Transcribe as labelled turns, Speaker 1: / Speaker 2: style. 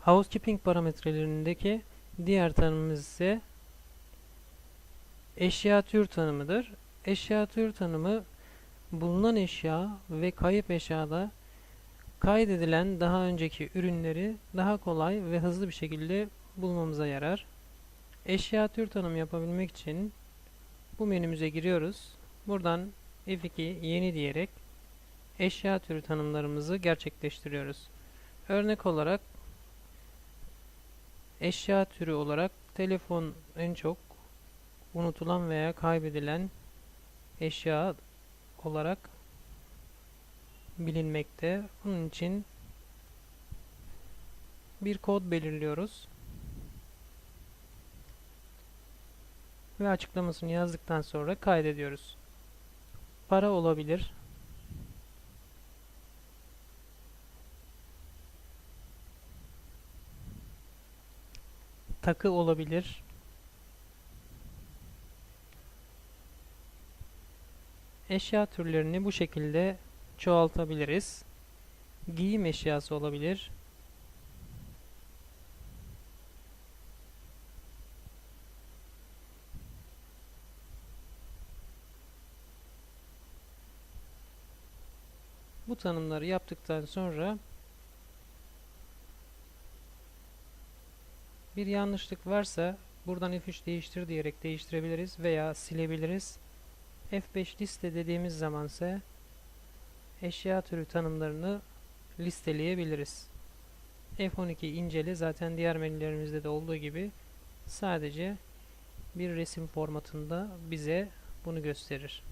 Speaker 1: Housekeeping parametrelerindeki diğer tanımımız ise eşya tür tanımıdır. Eşya tür tanımı bulunan eşya ve kayıp eşyada kaydedilen daha önceki ürünleri daha kolay ve hızlı bir şekilde bulmamıza yarar. Eşya tür tanımı yapabilmek için bu menümüze giriyoruz. Buradan F2 yeni diyerek eşya türü tanımlarımızı gerçekleştiriyoruz. Örnek olarak eşya türü olarak telefon en çok unutulan veya kaybedilen eşya olarak bilinmekte. Bunun için bir kod belirliyoruz. Ve açıklamasını yazdıktan sonra kaydediyoruz. Para olabilir. Takı olabilir. Eşya türlerini bu şekilde çoğaltabiliriz. Giyim eşyası olabilir. Bu tanımları yaptıktan sonra bir yanlışlık varsa buradan F3 değiştir diyerek değiştirebiliriz veya silebiliriz. F5 liste dediğimiz zaman ise eşya türü tanımlarını listeleyebiliriz. F12 incele zaten diğer menülerimizde de olduğu gibi sadece bir resim formatında bize bunu gösterir.